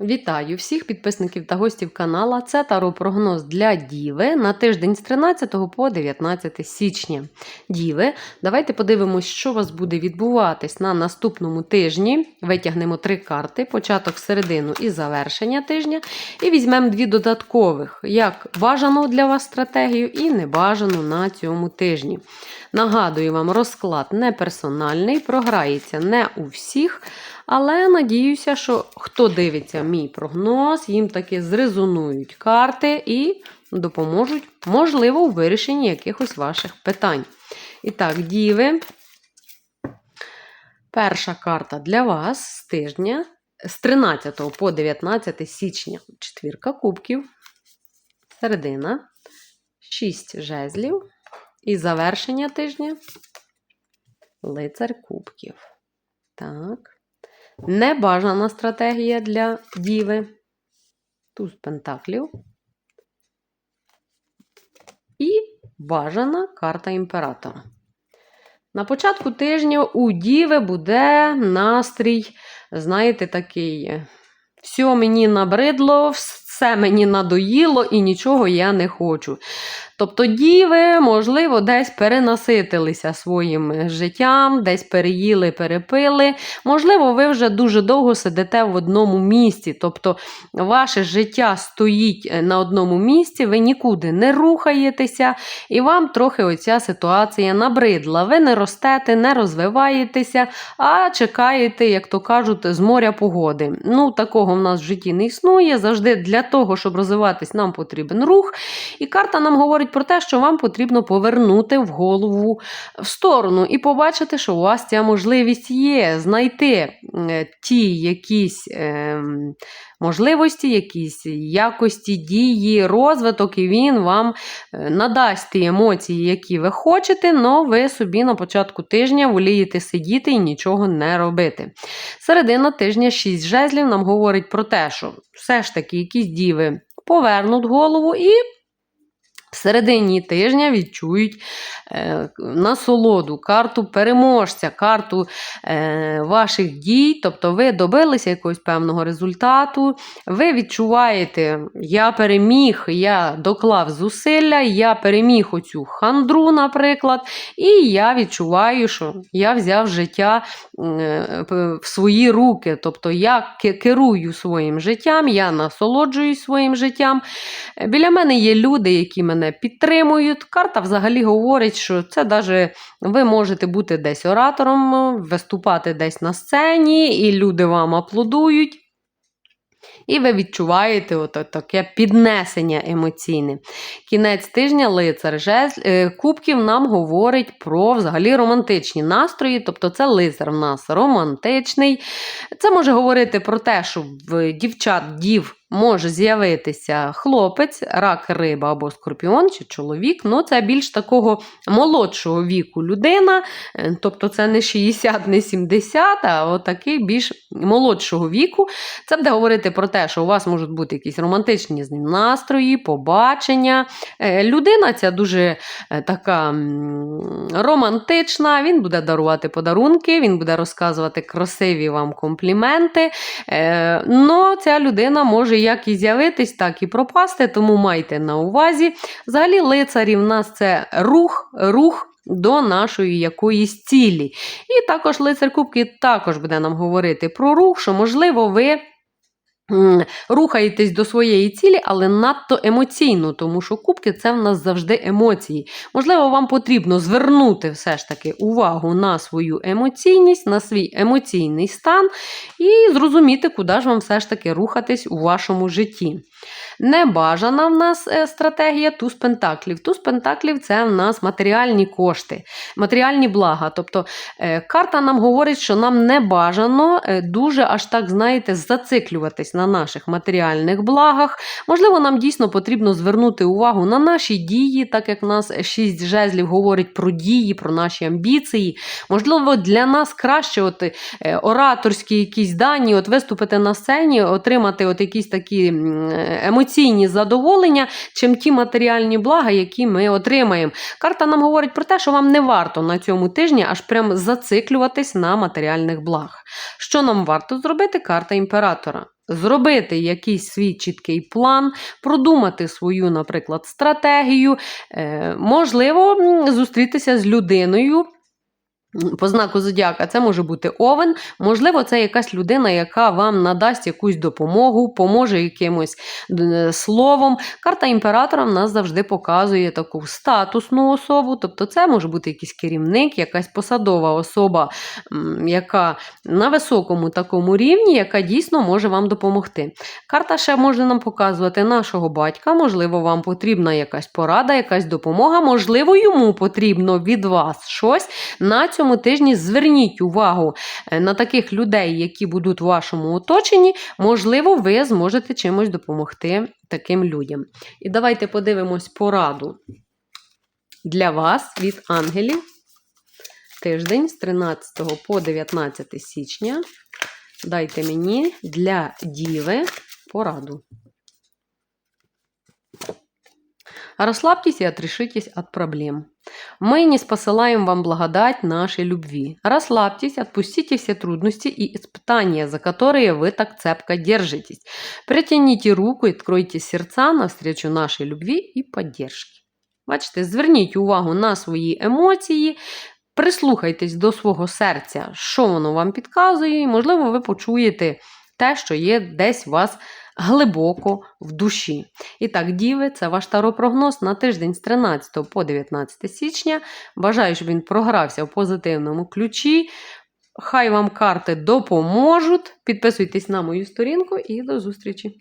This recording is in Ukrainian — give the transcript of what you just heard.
Вітаю всіх підписників та гостів канала. Це таро прогноз для Діви на тиждень з 13 по 19 січня. Діви, давайте подивимось, що у вас буде відбуватись на наступному тижні. Витягнемо три карти: початок, середину і завершення тижня. І візьмемо дві додаткових, як бажану для вас стратегію і небажану на цьому тижні. Нагадую вам, розклад не персональний, програється не у всіх. Але надіюся, що хто дивиться мій прогноз, їм таки зрезонують карти і допоможуть, можливо, у вирішенні якихось ваших питань. І так, діви. Перша карта для вас з тижня з 13 по 19 січня. Четвірка кубків, середина, 6 жезлів. І завершення тижня лицар кубків. Так. Небажана стратегія для діви. Туз пентаклів. І бажана карта імператора. На початку тижня у Діви буде настрій, знаєте, такий. Все мені набридло, все мені надоїло і нічого я не хочу. Тобто діви, можливо, десь перенаситилися своїм життям, десь переїли, перепили. Можливо, ви вже дуже довго сидите в одному місці. Тобто, ваше життя стоїть на одному місці, ви нікуди не рухаєтеся, і вам трохи оця ситуація набридла. Ви не ростете, не розвиваєтеся, а чекаєте, як то кажуть, з моря погоди. Ну, такого в нас в житті не існує. Завжди для того, щоб розвиватись, нам потрібен рух. І карта нам говорить про те, що вам потрібно повернути в голову в сторону і побачити, що у вас ця можливість є, знайти е, ті якісь е, можливості, якісь якості дії, розвиток, і він вам е, надасть ті емоції, які ви хочете, але ви собі на початку тижня волієте сидіти і нічого не робити. Середина тижня 6 жезлів нам говорить про те, що все ж таки якісь діви повернуть голову і в середині тижня відчують е, насолоду, карту переможця, карту е, ваших дій. Тобто ви добилися якогось певного результату, ви відчуваєте, я переміг, я доклав зусилля, я переміг оцю хандру, наприклад, і я відчуваю, що я взяв життя е, в свої руки. Тобто я керую своїм життям, я насолоджуюсь своїм життям. Біля мене є люди, які мене підтримують. Карта взагалі говорить, що це навіть ви можете бути десь оратором, виступати десь на сцені, і люди вам аплодують. І ви відчуваєте от таке піднесення емоційне. Кінець тижня лицар е, кубків нам говорить про взагалі романтичні настрої, тобто це лицар в нас романтичний. Це може говорити про те, що дівчат, дів може з'явитися хлопець, рак, риба або скорпіон чи чоловік. Ну, це більш такого молодшого віку людина. Е, тобто це не 60, не 70, а отакий більш молодшого віку. Це буде говорити про те, що у вас можуть бути якісь романтичні настрої, побачення. Е, людина ця дуже е, така романтична, він буде дарувати подарунки, він буде розказувати красиві вам компліменти. Но ця людина може може як і з'явитись, так і пропасти, тому майте на увазі. Взагалі, лицарі в нас це рух, рух. До нашої якоїсь цілі. І також лицар Кубки також буде нам говорити про рух, що, можливо, ви Рухаєтесь до своєї цілі, але надто емоційно, тому що кубки це в нас завжди емоції. Можливо, вам потрібно звернути все ж таки увагу на свою емоційність, на свій емоційний стан і зрозуміти, куди ж вам все ж таки рухатись у вашому житті. Небажана в нас е, стратегія туз пентаклів. Туз пентаклів це в нас матеріальні кошти, матеріальні блага. Тобто е, карта нам говорить, що нам не бажано е, дуже аж так, знаєте, зациклюватись на наших матеріальних благах. Можливо, нам дійсно потрібно звернути увагу на наші дії, так як в нас шість жезлів говорить про дії, про наші амбіції. Можливо, для нас краще от, ораторські якісь дані, от виступити на сцені, отримати от якісь такі емоційні задоволення, чим ті матеріальні блага, які ми отримаємо. Карта нам говорить про те, що вам не варто на цьому тижні аж прям зациклюватись на матеріальних благах. Що нам варто зробити? Карта імператора. Зробити якийсь свій чіткий план, продумати свою, наприклад, стратегію, е, можливо, зустрітися з людиною. По знаку зодіака це може бути овен, можливо, це якась людина, яка вам надасть якусь допомогу, поможе якимось е, словом. Карта імператора в нас завжди показує таку статусну особу, тобто це може бути якийсь керівник, якась посадова особа, яка на високому такому рівні, яка дійсно може вам допомогти. Карта ще може нам показувати нашого батька, можливо, вам потрібна якась порада, якась допомога, можливо, йому потрібно від вас щось. На цьому тижні зверніть увагу е, на таких людей, які будуть в вашому оточенні, можливо, ви зможете чимось допомогти таким людям. І давайте подивимось пораду для вас від ангелів. Тиждень з 13 по 19 січня. Дайте мені для діви пораду. Расслабьтесь и отрешитесь от проблем. Мы не спосылаем вам благодать нашей любви. Расслабьтесь, отпустите все трудности и испытания, за которые вы так цепко держитесь. Притяните руку и откройте сердца навстречу нашей любви і поддержки. Бачите, зверніть увагу на свої емоції, прислухайтесь до свого серця, що воно вам підказує, і, можливо, ви почуєте те, що є десь у вас глибоко в душі. І так, діви, це ваш таропрогноз на тиждень з 13 по 19 січня. Бажаю, щоб він програвся в позитивному ключі. Хай вам карти допоможуть. Підписуйтесь на мою сторінку і до зустрічі!